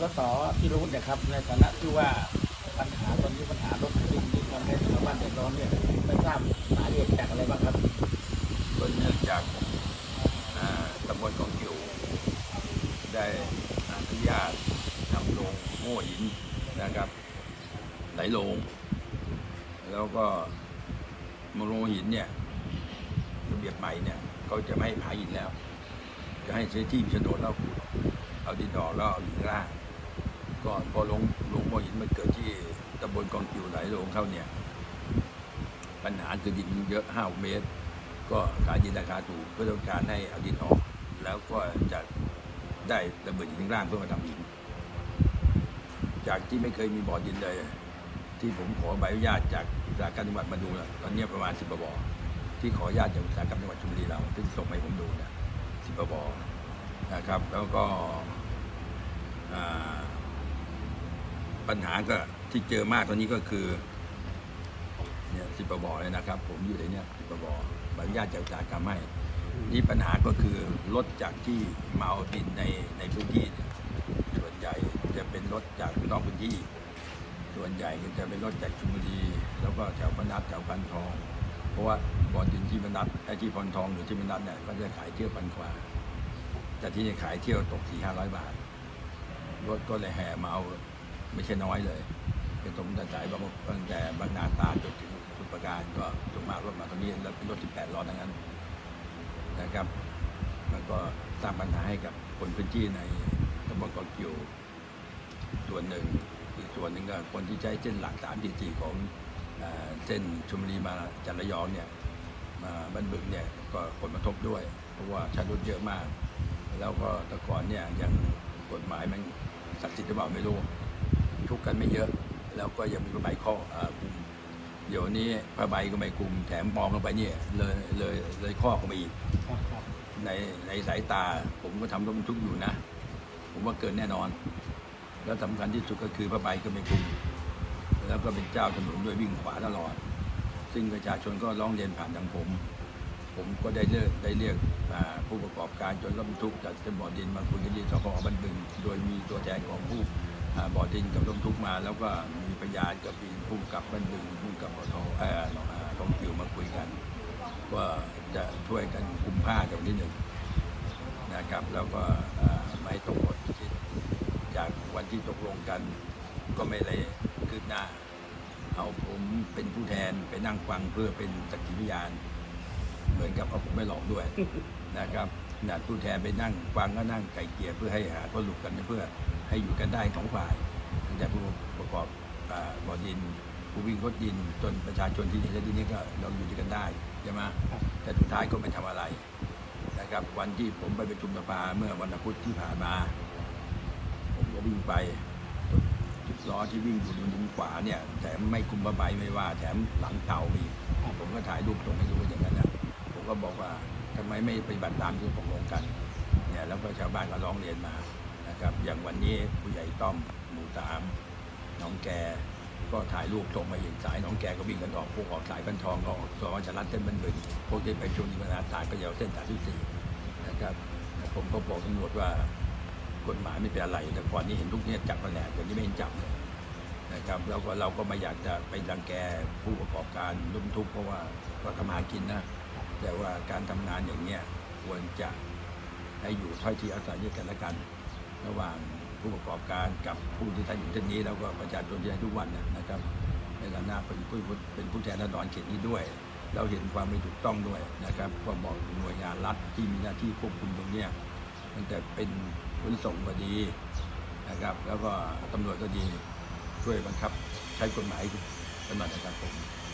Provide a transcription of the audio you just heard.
สสที่รู้นะครับในฐานะที่ว่าปัญหาตอนนี้ปัญหารถติดที่ทำให้ชาวบ้านเดือดร้อนเนี่ยไม่ทราบสาเหตุจากอะไรบ้างครับก็เนื่องจากตำบลของกิวได้อนุญาตทำโรงโม่หินนะครับไหลลงแล้วก็มาโรงหินเนี่ยระเบียบใหม่เนี่ยเขาจะไม่ให้ผาหินแล้ว จะให้ใช้ที่มีโฉนดแล้วขุดเอาดินออกแล้วเอาหินล่าง ก่อนพอลงลงโมหินมันเกิดที่ตำบลกองกิวไหลลงเข้าเนี่ย ปัญหาคือดินเยอะห้าเมตร ก็ขายดินราคาถูกเพื่อต้องการให้เอาดินออก แล้วก็จะได้ระเบิดหินข้างล่างเพื่อมาทำหิน จากที่ไม่เคยมีบ่อดินเลย ที่ผมขอใบอนุญาตจากอุตสาหกรรมจังหวัดมาดูนะตอนนี้ประมาณสิบบ่อที่ขออนุญาตจากอุตสาหกรรมจังหวัดชลบุรีเราซึ่งส่งให้ผมดูนะสิบบ่อนะครับ แล้วก็อ่า ปัญหาก็ที่เจอมากตอนนี้ก็คือเนี่ยสิบประบอเลยนะครับ ผมอยู่ในเนี่ยสิบบ่อใบอนุญาตจากอุตสาหกรรมให้นี่ปัญหาก็คือรถจากที่เมาดินในในพื้นที่เนี่ยส่วนใหญ่จะเป็นรถจากนอกพื้นที่ ส่วนใหญ่ก็จะเป็นรถจากชลบุรีแล้วก็แถวพนัสแถวพันทอง เพราะว่าบ่อดินที่พนัสไอ้ที่พันทองหรือที่พนัสเนี่ยก็จะขายเที่ยวพันกว่าแต่ที่นี่ขายเที่ยวตกสี่ห้าร้อยบาทรถก็เลยแห่มาเอา ไม่ใช่น้อยเลยเป็นตรงแต่ายบางตั้งแต่บางนาตาจนถึงสุพรรณการก็ส่วนมากรถมาตรงนี้แล้วเป็นรถ 18 ล้อทั้งนั้นนะครับมันก็สร้างปัญหาให้กับคนพื้นที่ในตำบลเกาะเกียวส่วนหนึ่งอีกส่วนหนึ่งก็คนที่ใช้เส้นหลักสามสี่สี่ของเอเส้นชลบุรีมาจันทร์ระยองเนี่ยมาบ้านบึงเนี่ยก็ผลกระทบด้วย เพราะว่าใช้รถเยอะมาก แล้วก็แต่ก่อนเนี่ยยังกฎหมายมันศักดิ์สิทธิ์หรือเปล่าไม่รู้ ทุกข์กันไม่เยอะ แล้วก็ยังมีผ้าใบข้ออ่อคุมเดี๋ยวนี้ผ้าใบก็ไม่คุม แถมมองลงไปเนี่ยเลยเลยเลยข้อเข้ามาอีกในในสายตาผมก็ทำรถบรรทุกอยู่นะ ผมว่าเกินแน่นอน แล้วสำคัญที่สุดก็คือผ้าใบก็ไม่คุม แล้วก็เป็นเจ้าถนนด้วยวิ่งขวาตลอด ซึ่งประชาชนก็ร้องเรียนผ่านทางผม ผมก็ได้เลิกได้เรียกผู้ประกอบการจนรถบรรทุกจากจังหวัดดินมาคุยกันที่สพบันบึง โดยมีตัวแทนของผู้ บ่อดินกับรถบรรทุกมา แล้วก็มีพยานกับมีผู้กับบันบึงผู้กับปทเอ่ออ่าของกิวมาคุยกันว่าจะช่วยกันคุมผ้ากับที่หนึ่งนะครับ แล้วก็ไม่ตกหมดจากวันที่ตกลงกัน ก็ไม่ได้คืบหน้า เอาผมเป็นผู้แทนไปนั่งฟังเพื่อเป็นสักขีพยาน เหมือนกับเอาผมไม่หลอกด้วยนะครับขนาดผู้แทนไปนั่งฟังก็นั่งไก่เกลี่ยเพื่อให้หาข้อสรุปกันเพื่อให้อยู่กันได้สองฝ่ายตั้งแต่ผู้ประกอบอ่าบ่อดิน ผู้วิ่งรถดินจนประชาชนที่นี่และที่นี่ก็เราอยู่ด้วยกันได้ใช่ไหมแต่สุดท้ายก็ไม่ทำอะไรนะครับวันที่ผมไปประชุมสภาเมื่อวันอาทิตย์ที่ผ่านมา ผมก็วิ่งไปจุดล้อที่วิ่งอยู่บนมุมขวาเนี่ยแถมไม่คุมผ้าใบไม่ว่า แถมหลังเก่ามีกผมก็ถ่ายรูปส่งให้ดูอย่างนั้นนะผม ก็บอกว่าทำไมไม่ปฏิบัติตามที่ตกลงกันเนี่ยแล้วก็ชาวบ้านก็ร้องเรียนมานะครับ อย่างวันนี้ผู้ใหญ่ต้อมหมู่สามน้องแกก็ถ่ายรูปส่งมาเห็นสายน้องแกก็วิ่งกันออกพวกออกสายบันทองก็ออกสอจะรัดเส้นบันบึงพวกที่ไปชนนิมนาตายก็ยาวเส้นสายที่สี่นะครับผมก็บอกตำรวจว่ากฎหมายไม่เป็นอะไร แต่ก่อนนี้เห็นทุกเนี่ยจับมาแหลกอย่นี้ไม่เห็นจับเลย นะครับแล้วก็เราก็ไม่อยากจะไปรังแกผู้ประกอบการรุ่มทุกข์เพราะว่าก็ทำมาหากินนะแต่ว่าการทำงานอย่างเนี้ยควรจะให้อยู่ถ้อยทีอาศัยด้วยกันและกัน ระหว่างผู้ประกอบการกับผู้ที่ทำอยู่ที่นี้แล้วก็ประชาชนที่ให้ทุกวันนะครับในฐานะเป็นผู้เป็นผู้แทนราษฎรเขตนี้ด้วย เราเห็นความไม่ถูกต้องด้วยนะครับก็บอกหน่วยงานรัฐที่มีหน้าที่ควบคุมตรงเนี้ยตั้งแต่เป็นขนส่งก็ดีนะครับ แล้วก็ตำรวจก็ดี ช่วยบังคับใช้กฎหมายตำรวจนะครับผม